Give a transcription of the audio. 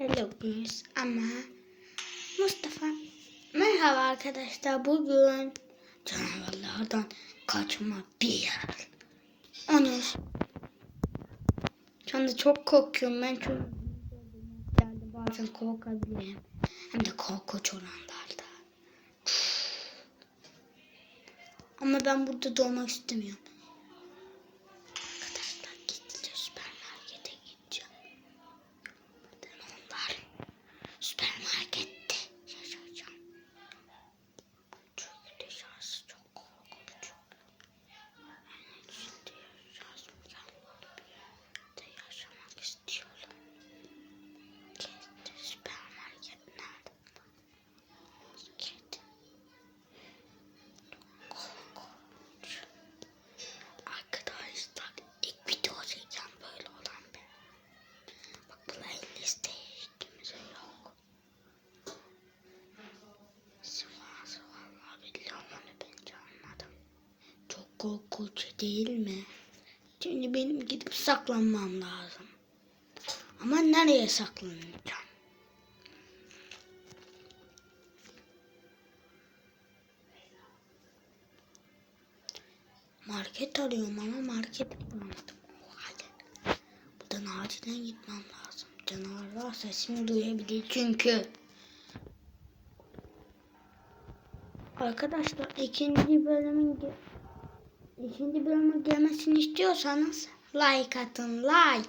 News ama Mustafa merhaba arkadaşlar bugün canavarlardan kaçma bir yer. Onu şu anda çok korkuyorum ben çünkü geldi bazen korkabilirim hem de korkunç oranlarda. Ama ben burada doğmak istemiyorum. Korkunç değil mi? Şimdi benim gidip saklanmam lazım. Ama nereye saklanacağım? Market arıyorum ama market bulamadım. O halde. Buradan acilen gitmem lazım. Canavarlar sesimi duyabilir çünkü. Arkadaşlar ikinci bölümün ikinci bölümün gelmesini istiyorsanız like atın like.